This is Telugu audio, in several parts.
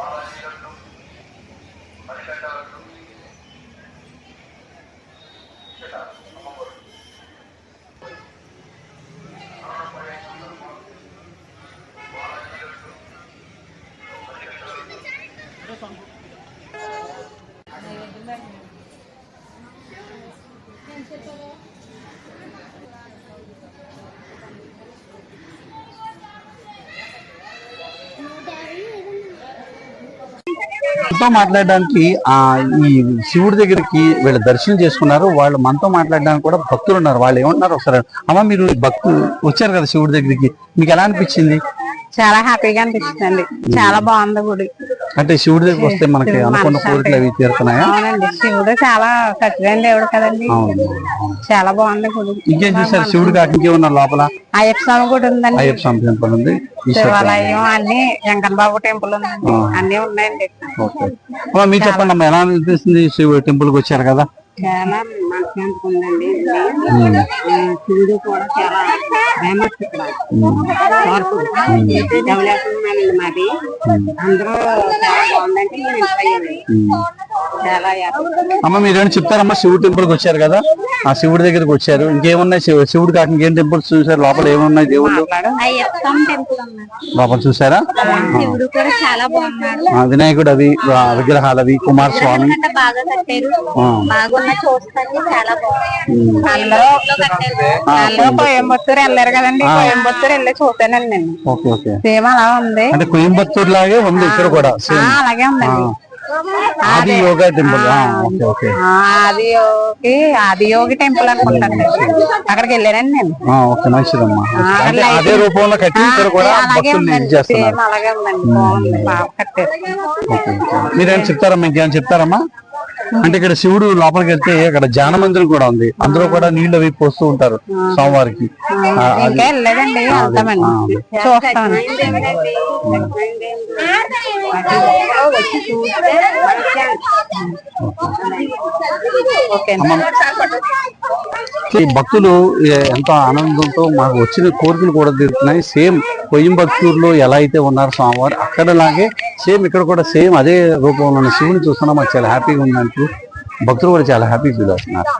బాలాజీలకు మణికంఠాలకు ఇక్కడ అమ్మవారు Thank you. మనతో మాట్లాడడానికి ఆ ఈ శివుడి దగ్గరికి వీళ్ళు దర్శనం చేసుకున్నారు. వాళ్ళు మనతో మాట్లాడడానికి కూడా భక్తులు ఉన్నారు. వాళ్ళు ఏమంటున్నారు ఒకసారి? అమ్మ మీరు భక్తులు వచ్చారు కదా శివుడి దగ్గరికి. మీకు ఎలా అనిపించింది? చాలా హ్యాపీగా అనిపిస్తుంది చాలా బాగుంది గుడి. అంటే శివుడి దగ్గరికి వస్తే మనకి అనుకున్న కోరికలు అవి తీరుతున్నాయా? అవునండి. శివుడు చాలా ఖచ్చితమైన దేవుడు కదండి. అవును చాలా బాగుంది గుడి. ఇంకేం చూసారు శివుడి కాక ఇంకేమన్నా లోపల? అయ్యప్ప స్వామి గుడి ఉందండి. అయ్యప్ప స్వామి టెంపుల్ ఉంది. ఈశ్వర శివాలయం అన్ని వెంకన్న బాబు టెంపుల్ ఉందండి. అన్ని ఉన్నాయండి. ఓకే. అమ్మ మీరు చెప్పండి అమ్మా ఎలా అనిపిస్తుంది శివుడి టెంపుల్కి వచ్చారు కదా? చాలా మంచిగా ఉందండి. హిందూ కూడా చాలా ఫేమస్ ఇక్కడ. పవర్ఫుల్ డెవలప్మెంట్ మాది. అందరూ చాలా బాగుందంటే నేను అమ్మ మీరు ఏమైనా చెప్తారమ్మా? శివుడి టెంపుల్కి వచ్చారు కదా. ఆ శివుడి దగ్గరికి వచ్చారు. ఇంకేమున్నాయి? శివ- శివుడి కాక ఇంకేం టెంపుల్స్ చూసారు? లోపల ఏమున్నాయి దేవుళ్ళు? లోపల చూసారా? వినాయకుడు అవి విగ్రహాలు అవి కుమారస్వామి. కోయంబత్తూరు. వెళ్ళారు కదండి. కోయంబత్తూరు వెళ్ళి సేమ్ అలా ఉంది. అంటే కోయంబత్తూర్ లాగే ఉంది ఇక్కడ కూడా అలాగే ఉందండి. Adi yoga temple. ఆ, ఓకే ఓకే. ఆ, ఆదియోగి ఆదియోగి టెంపుల్ అనుకుంటాను అక్కడికి వెళ్ళానండి నేను. ఓకే మంచిదమ్మా. అదే రూపంలో కట్టి ఇక్కడ కూడా అలాగే భక్తుల్ని ఇది ఉందండి. చేస్తున్నారు. సేమ్ అలాగే ఉందండి. బాగుంది. బాగా కట్టారు. Okay, okay. మీరేం చెప్తారమ్మా? ఇంకేం చెప్తారమ్మా? అంటే ఇక్కడ శివుడు లోపలికి వెళ్తే అక్కడ జాన మందిరం కూడా ఉంది. అందులో కూడా నీళ్ళు అవి పోస్తూ ఉంటారు సోమవారికి ఈ భక్తులు ఎంతో ఆనందంతో మాకు వచ్చిన కోరికలు కూడా తీరుతున్నాయి. సేమ్ కోయంబత్తూరులో ఎలా అయితే ఉన్నారు స్వామివారు అక్కడలాగే సేమ్ ఇక్కడ కూడా సేమ్ అదే రూపంలో ఉన్న శివుని చూస్తున్నా మాకు చాలా హ్యాపీగా ఉందంటూ భక్తులు కూడా చాలా హ్యాపీ ఫీల్ అవుతున్నారు.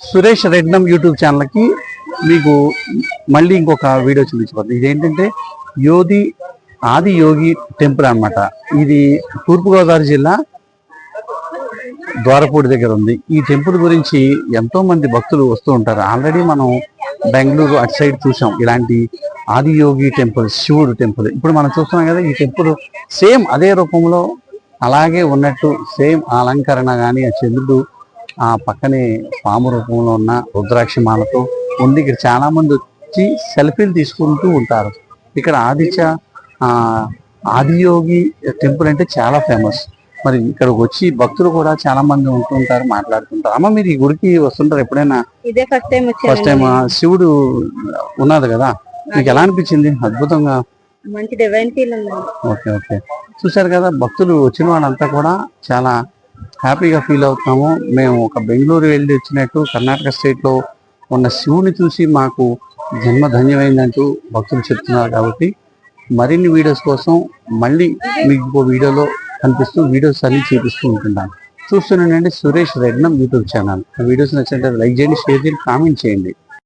సురేష్ రెడ్నం యూట్యూబ్ ఛానల్కి మీకు మళ్ళీ ఇంకొక వీడియో చూపించబడుతుంది ఇదేంటంటే యోధి ఆది యోగి టెంపుల్ అన్నమాట. ఇది తూర్పుగోదావరి జిల్లా ద్వారపూడి దగ్గర ఉంది. ఈ టెంపుల్ గురించి ఎంతో మంది భక్తులు వస్తూ ఉంటారు. ఆల్రెడీ మనం బెంగళూరు అటు సైడ్ చూసాం. ఇలాంటి ఆదియోగి టెంపుల్ శివుడు టెంపుల్. ఇప్పుడు మనం చూస్తున్నాం కదా ఈ టెంపుల్ సేమ్ అదే రూపంలో అలాగే ఉన్నట్టు సేమ్ అలంకరణ కానీ ఆ చంద్రుడు ఆ పక్కనే పాము రూపంలో ఉన్న రుద్రాక్షమాలతో ఉంది. ఇక్కడ చాలా మంది వచ్చి సెల్ఫీలు తీసుకుంటూ ఉంటారు. ఇక్కడ ఆదిత్య ఆదియోగి టెంపుల్ అంటే చాలా ఫేమస్. మరి ఇక్కడికి వచ్చి భక్తులు కూడా చాలా మంది ఉంటుంటారు మాట్లాడుతుంటారు. అమ్మ మీరు ఈ గుడికి వస్తుంటారు ఎప్పుడైనా? ఇదే ఫస్ట్ టైం ఫస్ట్ టైం శివుడు ఉన్నది కదా? మీకు ఎలా అనిపించింది? అద్భుతంగా? మంచి డివైన్ ఫీల్ ఉంది. Okay okay. చూశారు కదా భక్తులు వచ్చిన వాళ్ళంతా కూడా చాలా హ్యాపీగా ఫీల్ అవుతున్నాము. మేము ఒక బెంగళూరు వెళ్ళి వచ్చినట్టు కర్ణాటక స్టేట్లో ఉన్న శివుని చూసి మాకు జన్మ ధన్యమైందంటూ భక్తులు చెప్తున్నారు కాబట్టి మరిన్ని వీడియోస్ కోసం మళ్ళీ మీకు ఇంకో వీడియోలో కనిపిస్తూ వీడియోస్ అన్ని చూపిస్తూ ఉంటున్నాను. చూస్తున్నానండి Suresh Rednam YouTube channel. Videos నచ్చినట్లయితే లైక్ చేయండి షేర్ చేయండి కామెంట్ చేయండి.